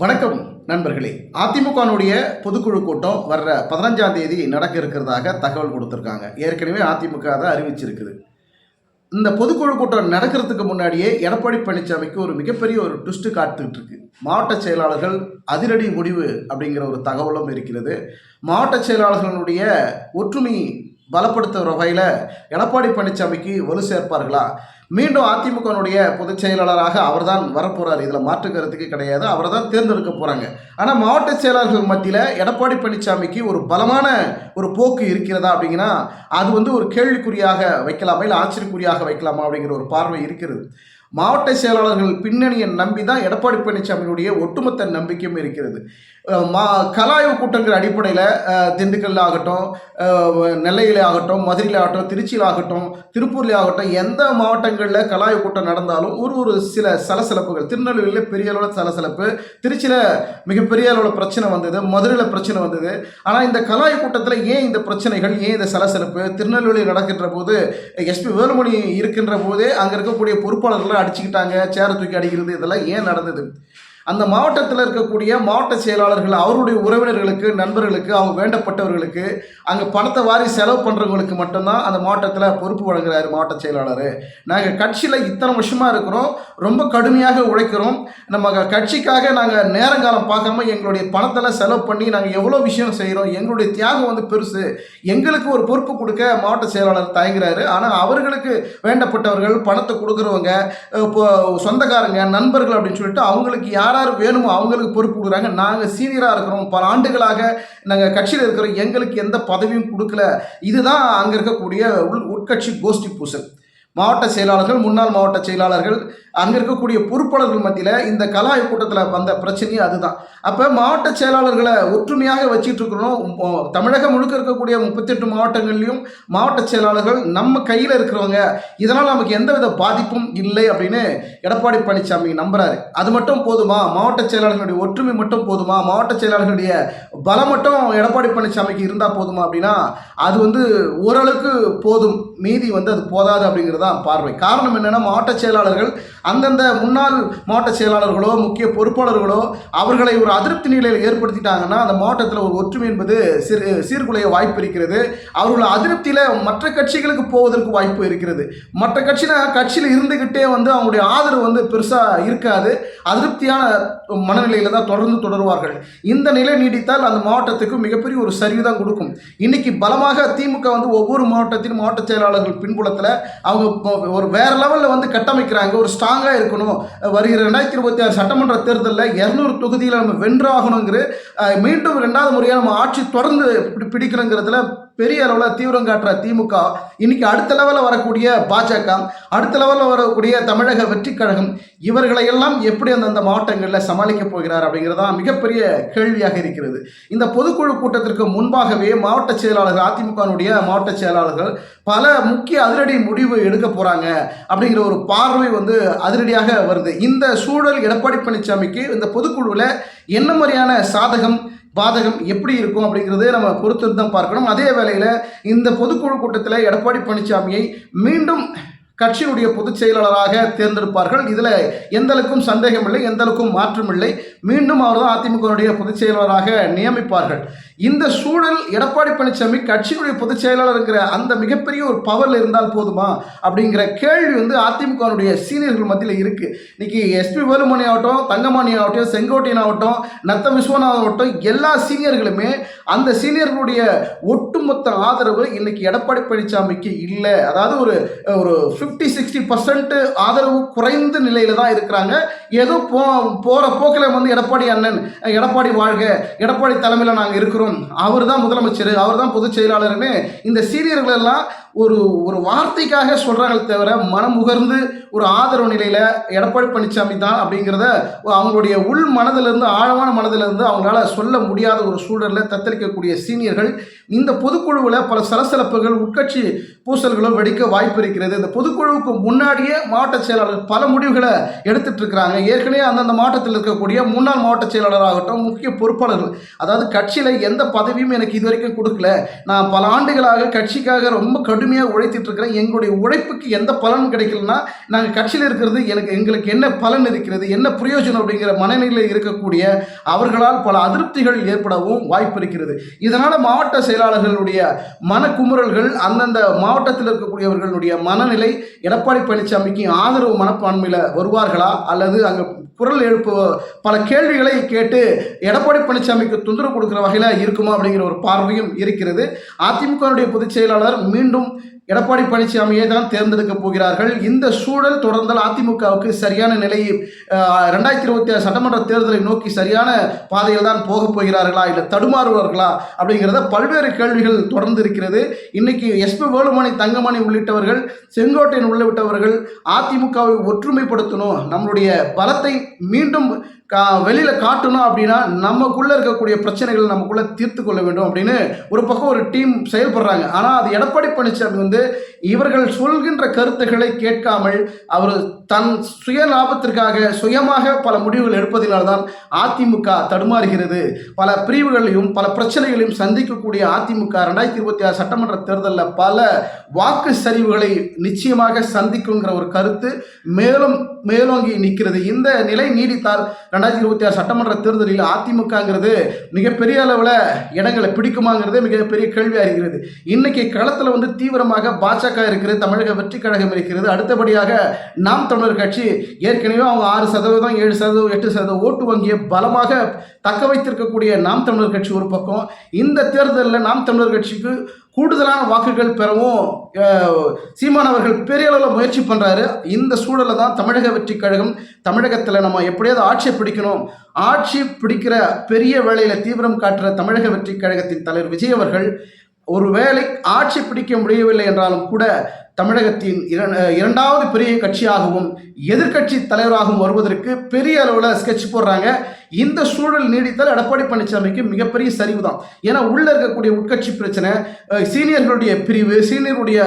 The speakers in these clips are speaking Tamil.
வணக்கம் நண்பர்களே. அதிமுகனுடைய பொதுக்குழு கூட்டம் வர்ற பதினஞ்சாம் தேதி நடக்க இருக்கிறதாக தகவல் கொடுத்துருக்காங்க. ஏற்கனவே அதிமுக அதை அறிவிச்சிருக்குது. இந்த பொதுக்குழு கூட்டம் நடக்கிறதுக்கு முன்னாடியே எடப்பாடி பழனிசாமிக்கு ஒரு மிகப்பெரிய ஒரு ட்விஸ்ட்டு காத்துக்கிட்டு இருக்கு. மாவட்ட செயலாளர்கள் அதிரடி முடிவு அப்படிங்கிற ஒரு தகவலும் இருக்கிறது. மாவட்ட செயலாளர்களுடைய ஒற்றுமை பலப்படுத்துகிற வகையில் எடப்பாடி பழனிசாமிக்கு வலு சேர்ப்பார்களா? மீண்டும் அதிமுகனுடைய பொதுச் செயலாளராக அவர்தான் வரப்போறார். இதில் மாற்று கருத்துக்கு கிடையாது. அவரை தான் தேர்ந்தெடுக்க போகிறாங்க ஆனால் மாவட்ட செயலாளர்கள் மத்தியில் எடப்பாடி பழனிசாமிக்கு ஒரு பலமான ஒரு போக்கு இருக்கிறதா அப்படிங்கன்னா அது வந்து ஒரு கேள்விக்குறியாக வைக்கலாமா? இல்லை ஆச்சரியக்குறியாக வைக்கலாமா அப்படிங்கிற ஒரு பார்வை இருக்கிறது. மாவட்ட செயலாளர்கள் பின்னணியை நம்பி தான் எடப்பாடி பழனிசாமியினுடைய ஒட்டுமொத்த நம்பிக்கையும் இருக்கிறது. மா கலாய்வு கூட்டங்கள் அடிப்படையில் திண்டுக்கல்ல ஆகட்டும் அஹ் நெல்லையில் ஆகட்டும் மதுரையில் ஆகட்டும் திருச்சியில் ஆகட்டும் திருப்பூர்ல ஆகட்டும் எந்த மாவட்டங்களில் கலாய்வு கூட்டம் நடந்தாலும் ஒரு ஒரு சில சலசலப்புகள் திருநெல்வேலியில் பெரிய அளவில் சலசலப்பு திருச்சியில் மிகப்பெரிய அளவில் பிரச்சனை வந்தது மதுரையில் பிரச்சனை வந்தது. ஆனால் இந்த கலாய்வு கூட்டத்தில் ஏன் இந்த பிரச்சனைகள் ஏன் இந்த சலசலப்பு? திருநெல்வேலி நடக்கின்ற போது எஸ்பி வேலுமணி இருக்கின்ற போதே அங்கே இருக்கக்கூடிய பொறுப்பாளர்கள் அடிச்சுக்கிட்டாங்க சேரை தூக்கி அடிக்கிறது இதெல்லாம் ஏன் நடந்தது? அந்த மாவட்டத்தில் இருக்கக்கூடிய மாவட்ட செயலாளர்கள் அவருடைய உறவினர்களுக்கு நண்பர்களுக்கு அவங்க வேண்டப்பட்டவர்களுக்கு அங்கே பணத்தை வாரி செலவு பண்ணுறவங்களுக்கு மட்டும்தான் அந்த மாவட்டத்தில் பொறுப்பு வழங்குறாரு மாவட்ட செயலாளர். நாங்கள் கட்சியில் இத்தனை வருஷமாக இருக்கிறோம். ரொம்ப கடுமையாக உழைக்கிறோம். நம்ம கட்சிக்காக நாங்கள் நேரங்காலம் பார்க்காம எங்களுடைய பணத்தில் செலவு பண்ணி நாங்கள் எவ்வளோ விஷயம் செய்கிறோம் எங்களுடைய தியாகம் வந்து பெருசு. எங்களுக்கு ஒரு பொறுப்பு கொடுக்க மாவட்ட செயலாளர் தயங்குறாரு. ஆனால் அவர்களுக்கு வேண்டப்பட்டவர்கள் பணத்தை கொடுக்குறவங்க இப்போ சொந்தக்காரங்க நண்பர்கள் அப்படின்னு சொல்லிட்டு அவங்களுக்கு யார் யார் யார் வேணுமோ அவங்களுக்கு பொறுப்பு கொடுக்குறாங்க. நாங்கள் சீனியராக இருக்கிறோம். பல ஆண்டுகளாக நாங்கள் கட்சியில் இருக்கிறோம். எங்களுக்கு எந்த பதவியும் கொடுக்கல. இதுதான் அங்கே இருக்கக்கூடிய உள் உட்கட்சி கோஷ்டி பூசல். மாவட்ட செயலாளர்கள் முன்னாள் மாவட்ட செயலாளர்கள் அங்கே இருக்கக்கூடிய பொறுப்பாளர்கள் மத்தியில் இந்த கலாய் கூட்டத்தில் வந்த பிரச்சனையும் அதுதான். அப்போ மாவட்ட செயலாளர்களை ஒற்றுமையாக வச்சுட்டு இருக்கிறோம். தமிழகம் முழுக்க இருக்கக்கூடிய முப்பத்தெட்டு மாவட்டங்கள்லையும் மாவட்ட செயலாளர்கள் நம்ம கையில் இருக்கிறவங்க. இதனால் நமக்கு எந்தவித பாதிப்பும் இல்லை அப்படின்னு எடப்பாடி பழனிசாமி நம்புறாரு. அது மட்டும் போதுமா? மாவட்ட செயலாளர்களுடைய ஒற்றுமை மட்டும் போதுமா? மாவட்ட செயலாளர்களுடைய பலம் மட்டும் எடப்பாடி பழனிசாமிக்கு இருந்தால் போதுமா அப்படின்னா அது வந்து ஓரளவுக்கு போதும். மீதி வந்து அது போதாது அப்படிங்கிறது தான் பார்வை. காரணம் என்னன்னா மாவட்ட செயலாளர்கள் அந்தந்த முன்னாள் மாவட்ட செயலாளர்களோ முக்கிய பொறுப்பாளர்களோ அவர்களை ஒரு அதிருப்தி நிலையில் ஏற்படுத்திட்டாங்கன்னா அந்த மாவட்டத்தில் ஒரு ஒற்றுமை என்பது சீர் சீர்குலைய வாய்ப்பு இருக்கிறது. அவர்கள் அதிருப்தியில் மற்ற கட்சிகளுக்கு போவதற்கு வாய்ப்பு இருக்கிறது. மற்ற கட்சினா கட்சியில் இருந்துக்கிட்டே வந்து அவங்களுடைய ஆதரவு வந்து பெருசாக இருக்காது. அதிருப்தியான மனநிலையில் தான் தொடர்ந்து தொடருவார்கள். இந்த நிலை நீடித்தால் அந்த மாவட்டத்துக்கு மிகப்பெரிய ஒரு சரிவு தான் கொடுக்கும். இன்னைக்கு பலமாக திமுக வந்து ஒவ்வொரு மாவட்டத்திலும் மாவட்ட செயலாளர்கள் பின்புலத்தில் அவங்க ஒரு வேற லெவலில் வந்து கட்டமைக்கிறாங்க. ஒரு ஸ்ட்ராங்காக இருக்கணும். வருகிற ரெண்டாயிரத்தி இருபத்தி ஆறு சட்டமன்ற தேர்தலில் இரநூறு தொகுதியில் நம்ம வென்றாகணுங்கிற மீண்டும் ரெண்டாவது முறையாக நம்ம ஆட்சி தொடர்ந்து பிடிக்கணுங்கிறதுல பெரிய அளவில் தீவிரம் காட்டுற திமுக இன்னைக்கு அடுத்த லெவலில் வரக்கூடிய பாஜக அடுத்த லெவலில் வரக்கூடிய தமிழக வெற்றி கழகம் இவர்களை எல்லாம் எப்படி அந்தந்த மாவட்டங்களில் சமாளிக்க போகிறார் அப்படிங்கிறது தான் மிகப்பெரிய கேள்வியாக இருக்கிறது. இந்த பொதுக்குழு கூட்டத்திற்கு முன்பாகவே மாவட்ட செயலாளர்கள் அதிமுகனுடைய மாவட்ட செயலாளர்கள் பல முக்கிய அதிரடி முடிவு எடுக்க போகிறாங்க அப்படிங்கிற ஒரு பார்வை வந்து அதிரடியாக வருது. இந்த சூழல் எடப்பாடி பழனிசாமிக்கு இந்த பொதுக்குழுவில் என்ன மாதிரியான சாதகம் பாதகம் எப்படி இருக்கும் அப்படிங்கிறத நம்ம பொறுத்து தான் பார்க்கணும். அதே வேளையில் இந்த பொதுக்குழு கூட்டத்தில் எடப்பாடி பழனிசாமியை மீண்டும் கட்சியினுடைய பொதுச் செயலாளராக தேர்ந்தெடுப்பார்கள். இதில் எந்த அளவுக்கும் சந்தேகம் இல்லை எந்தளவுக்கும் மாற்றம் இல்லை மீண்டும் அவர் தான் அதிமுகவுடைய பொதுச் செயலாளராக நியமிப்பார்கள். இந்த சூழல் எடப்பாடி பழனிசாமி கட்சியினுடைய பொதுச் இருக்கிற அந்த மிகப்பெரிய ஒரு பவரில் இருந்தால் போதுமா அப்படிங்கிற கேள்வி வந்து அதிமுகவுடைய சீனியர்கள் மத்தியில் இருக்கு. இன்னைக்கு எஸ்பி வேலுமணி ஆகட்டும் தங்கமணி ஆகட்டும் செங்கோட்டையன் ஆகட்டும் நத்த விஸ்வநாதன் ஆகட்டும் எல்லா சீனியர்களுமே அந்த சீனியர்களுடைய ஒட்டுமொத்த ஆதரவு இன்னைக்கு எடப்பாடி பழனிசாமிக்கு இல்லை. அதாவது ஒரு ஒரு ஃபிஃப்டி சிக்ஸ்டி பர்சன்ட் ஆதரவு குறைந்த நிலையில தான் இருக்கிறாங்க. ஏதோ போ போகிற போக்கில் வந்து எடப்பாடி அண்ணன் எடப்பாடி வாழ்க எடப்பாடி தலைமையில் நாங்கள் இருக்கிறோம் அவர் தான் முதலமைச்சர் அவர் தான் பொதுச் செயலாளர்னு இந்த சீனியர்கள் எல்லாம் ஒரு ஒரு வார்த்தைக்காக சொல்கிறாங்களே தவிர மனம் முகர்ந்து ஒரு ஆதரவு நிலையில் எடப்பாடி பழனிசாமி தான் அப்படிங்கிறத அவங்களுடைய உள் மனதிலிருந்து ஆழமான மனதிலிருந்து அவங்களால சொல்ல முடியாத ஒரு சூழலில் தத்தளிக்கக்கூடிய சீனியர்கள் இந்த பொதுக்குழுவில் பல சலசலப்புகள் உட்கட்சி பூசல்களும் வெடிக்க வாய்ப்பு இருக்கிறது. இந்த பொதுக்குழுவுக்கு முன்னாடியே மாவட்ட செயலாளர் பல முடிவுகளை எடுத்துட்டு இருக்கிறாங்க. ஏற்கனவே அந்தந்த மாவட்டத்தில் இருக்கக்கூடிய முன்னாள் மாவட்ட செயலாளராகட்டும் முக்கிய பொறுப்பாளர்கள் அதாவது கட்சியில் எந்த பதவியும் எனக்கு இது வரைக்கும் கொடுக்கல. நான் பல ஆண்டுகளாக கட்சிக்காக ரொம்ப கடுமையாக உழைத்துட்டு இருக்கிறேன். எங்களுடைய உழைப்புக்கு எந்த பலன் கிடைக்கலன்னா நாங்கள் கட்சியில் இருக்கிறது எனக்கு எங்களுக்கு என்ன பலன் இருக்கிறது என்ன பிரயோஜனம் அப்படிங்கிற மனநிலையில் இருக்கக்கூடிய அவர்களால் பல அதிருப்திகள் ஏற்படவும் வாய்ப்பு இருக்கிறது. இதனால் மாவட்ட செயலாளர்களுடைய மனக்குமுறல்கள் அந்தந்த மாவட்டத்தில் இருக்கக்கூடியவர்களுடைய மனநிலை எடப்பாடி பழனிசாமிக்கு ஆதரவு மனப்பான்மையில் வருவார்களா? அல்லது அங்கே குரல் எழுப்பு பல கேள்விகளை கேட்டு எடப்பாடி பழனிசாமிக்கு தொந்தரவு கொடுக்குற வகையில் இருக்குமா அப்படிங்கிற ஒரு பார்வையும் இருக்கிறது. அதிமுகவுடைய பொதுச் செயலாளர் மீண்டும் எடப்பாடி பழனிசாமியை தான் தேர்ந்தெடுக்க போகிறார்கள். இந்த சூழல் தொடர்ந்தால் அதிமுகவுக்கு சரியான நிலையை ரெண்டாயிரத்தி இருபத்தி ஆறு சட்டமன்ற தேர்தலை நோக்கி சரியான பாதையில் தான் போகப் போகிறார்களா இல்லை தடுமாறுவார்களா அப்படிங்கிறத பல்வேறு கேள்விகள் தொடர்ந்து இருக்கிறது. இன்னைக்கு எஸ்பி வேலுமணி தங்கமணி உள்ளிட்டவர்கள் செங்கோட்டையன் உள்ளிட்டவர்கள் அதிமுகவை ஒற்றுமைப்படுத்தணும் நம்மளுடைய பலத்தை மீண்டும் கா வெளியில் காட்டணும் அப்படின்னா நமக்குள்ளே இருக்கக்கூடிய பிரச்சனைகள் நமக்குள்ளே தீர்த்து கொள்ள வேண்டும் அப்படின்னு ஒரு பக்கம் ஒரு டீம் செயல்படுறாங்க. ஆனால் அது எடப்பாடி பழனிசாமி வந்து இவர்கள் சொல்கின்ற கருத்துக்களை கேட்காமல் அவர் தன் சுய லாபத்திற்காக சுயமாக பல முடிவுகள் எடுப்பதினால்தான் அதிமுக தடுமாறுகிறது. பல பிரிவுகளையும் பல பிரச்சனைகளையும் சந்திக்கக்கூடிய அதிமுக ரெண்டாயிரத்தி இருபத்தி ஆறு சட்டமன்ற தேர்தலில் பல வாக்கு சரிவுகளை நிச்சயமாக சந்திக்குங்கிற ஒரு கருத்து மேலும் மேலோங்கி நிற்கிறது. இந்த நிலை நீடித்தால் ரெண்டாயிரத்தி இருபத்தி ஆறு சட்டமன்ற தேர்தலில் அதிமுகங்கிறது மிகப்பெரிய அளவில் இடங்களை பிடிக்குமாங்கிறதே மிகப்பெரிய கேள்வியாக இருக்கிறது இன்னைக்கு களத்தில் வந்து தீவிரமாக பாஜக இருக்கிறது தமிழக வெற்றி கழகம் இருக்கிறது. அடுத்தபடியாக நாம் தமிழர் கட்சி ஏற்கனவே அவங்க ஆறு சதவீதம் ஏழு சதவீதம் எட்டு சதவீதம் ஓட்டு வங்கியை பலமாக தக்க வைத்திருக்கக்கூடிய நாம் தமிழர் கட்சி ஒரு பக்கம். இந்த தேர்தலில் நாம் தமிழர் கட்சிக்கு கூடுதலான வாக்குகள் பெறவும் சீமான் அவர்கள் பெரிய அளவில் முயற்சி பண்ணுறாரு இந்த சூழலில் தான் தமிழக வெற்றி கழகம் தமிழகத்தில் நம்ம எப்படியாவது ஆட்சியை பிடிக்கணும். ஆட்சி பிடிக்கிற பெரிய வேலையில் தீவிரம் காட்டுற தமிழக வெற்றி கழகத்தின் தலைவர் விஜய் அவர்கள் ஒருவேளை ஆட்சி பிடிக்க முடியவில்லை என்றாலும் கூட தமிழகத்தின் இரண்டாவது பெரிய கட்சியாகவும் எதிர்கட்சி தலைவராகவும் வருவதற்கு பெரிய அளவில் ஸ்கெட்ச் போடுறாங்க. இந்த சூழல் நீடித்தால் எடப்பாடி பழனிசாமிக்கு மிகப்பெரிய சரிவு தான் ஏன்னா உள்ளே இருக்கக்கூடிய உட்கட்சி பிரச்சனை சீனியர்களுடைய பிரிவு சீனியருடைய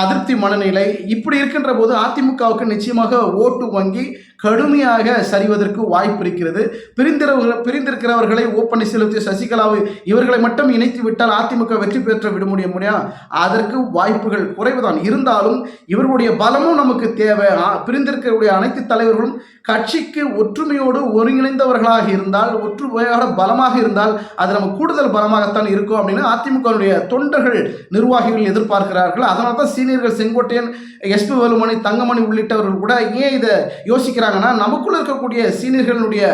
அதிருப்தி மனநிலை இப்படி இருக்கின்ற போது அதிமுகவுக்கு நிச்சயமாக ஓட்டு வங்கி கடுமையாக சரிவதற்கு வாய்ப்பு இருக்கிறது. பிரிந்திரவர்கள் பிரிந்திருக்கிறவர்களை ஓ பன்னீர்செல்வத்தை சசிகலாவை இவர்களை மட்டும் இணைத்து விட்டால் அதிமுக வெற்றி பெற்ற விட முடிய முடியும் அதற்கு வாய்ப்புகள் குறைவுதான். இருந்தாலும் இவர்களுடைய பலமும் நமக்கு தேவை. பிரிந்திருக்கக்கூடிய அனைத்து தலைவர்களும் கட்சிக்கு ஒற்றுமையோடு ஒருங்கிணைந்தவர்களாக இருந்தால் ஒற்றுமையாக பலமாக இருந்தால் அது நம்ம கூடுதல் பலமாகத்தான் இருக்கும் அப்படின்னு அதிமுகவுடைய தொண்டர்கள் நிர்வாகிகள் எதிர்பார்க்கிறார்கள். அதனால தான் சீனியர்கள் செங்கோட்டையன் எஸ்பி வேலுமணி தங்கமணி உள்ளிட்டவர்கள் கூட ஏன் இதை யோசிக்கிறாங்கன்னா நமக்குள்ள இருக்கக்கூடிய சீனியர்களுடைய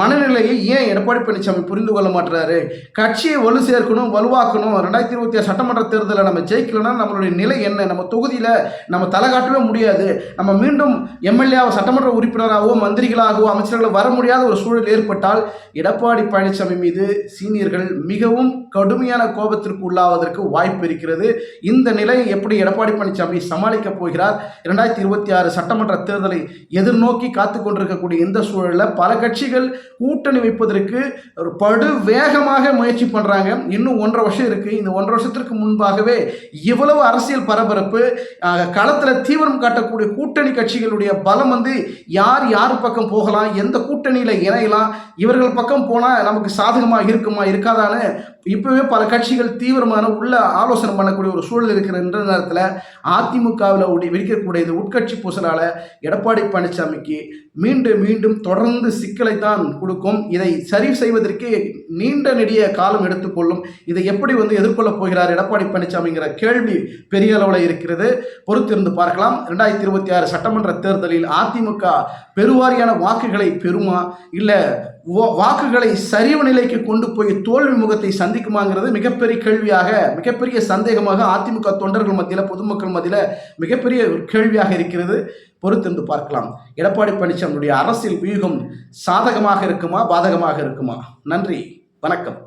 மனநிலையை ஏன் எடப்பாடி பழனிசாமி புரிந்து கொள்ள மாட்டுறாரு கட்சியை வலு சேர்க்கணும் வலுவாக்கணும். ரெண்டாயிரத்தி இருபத்தி ஆறு சட்டமன்ற தேர்தலில் நம்ம ஜெயிக்கலன்னா நம்மளுடைய நிலை என்ன? நம்ம தொகுதியில் நம்ம தலை காட்டவே முடியாது. நம்ம மீண்டும் எம்எல்ஏ சட்டமன்ற உறுப்பினராகவோ மந்திரிகளாகவோ அமைச்சர்களோ வர முடியாத ஒரு சூழல் ஏற்பட்டால் எடப்பாடி பழனிசாமி மீது சீனியர்கள் மிகவும் கடுமையான கோபத்திற்கு உள்ளாவதற்கு வாய்ப்பு இருக்கிறது. இந்த நிலையை எப்படி எடப்பாடி பழனிசாமி சமாளிக்கப் போகிறார்? இரண்டாயிரத்தி இருபத்தி ஆறு சட்டமன்ற தேர்தலை எதிர்நோக்கி காத்து கொண்டிருக்கக்கூடிய இந்த சூழலில் பல கட்சிகள் கூட்டணி வைப்பதற்கு ஒரு படு வேகமாக முயற்சி பண்ணுறாங்க இன்னும் ஒன்றரை வருஷம் இருக்குது இந்த ஒன்றரை வருஷத்திற்கு முன்பாகவே இவ்வளவு அரசியல் பரபரப்பு களத்தில் தீவிரம் காட்டக்கூடிய கூட்டணி கட்சிகளுடைய பலம் வந்து யார் யார் பக்கம் போகலாம்? எந்த கூட்டணியில் இணையலாம்? இவர்கள் பக்கம் போனால் நமக்கு சாதகமாக இருக்குமா இருக்காதான்னு இப்போவே பல கட்சிகள் தீவிரமான உள்ள ஆலோசனை பண்ணக்கூடிய ஒரு சூழல் இருக்கிற நேரத்தில் அதிமுகவில் வெடிக்கக்கூடிய இந்த உட்கட்சி பூசலால் எடப்பாடி பழனிசாமிக்கு மீண்டும் மீண்டும் தொடர்ந்து சிக்கலை தான் கொடுக்கும். இதை சரி செய்வதற்கு நீண்ட நெடிய காலம் எடுத்துக்கொள்ளும். இதை எப்படி வந்து எதிர்கொள்ளப் போகிறார் எடப்பாடி பழனிசாமிங்கிற கேள்வி பெரிய அளவில் இருக்கிறது. பொறுத்திருந்து பார்க்கலாம். ரெண்டாயிரத்தி இருபத்தி ஆறு சட்டமன்ற தேர்தலில் அதிமுக பெருவாரியான வாக்குகளை பெறுமா? இல்லை வாக்குகளை சரிவு நிலைக்கு கொண்டு போய் தோல்வி முகத்தை சந்திக்குமாங்கிறது மிகப்பெரிய கேள்வியாக மிகப்பெரிய சந்தேகமாக அதிமுக தொண்டர்கள் மத்தியில் பொதுமக்கள் மத்தியில் மிகப்பெரிய ஒரு கேள்வியாக இருக்கிறது. பொறுத்திருந்து பார்க்கலாம். எடப்பாடி பழனிசாமியுடைய அரசியல் வியூகம் சாதகமாக இருக்குமா பாதகமாக இருக்குமா? நன்றி. வணக்கம்.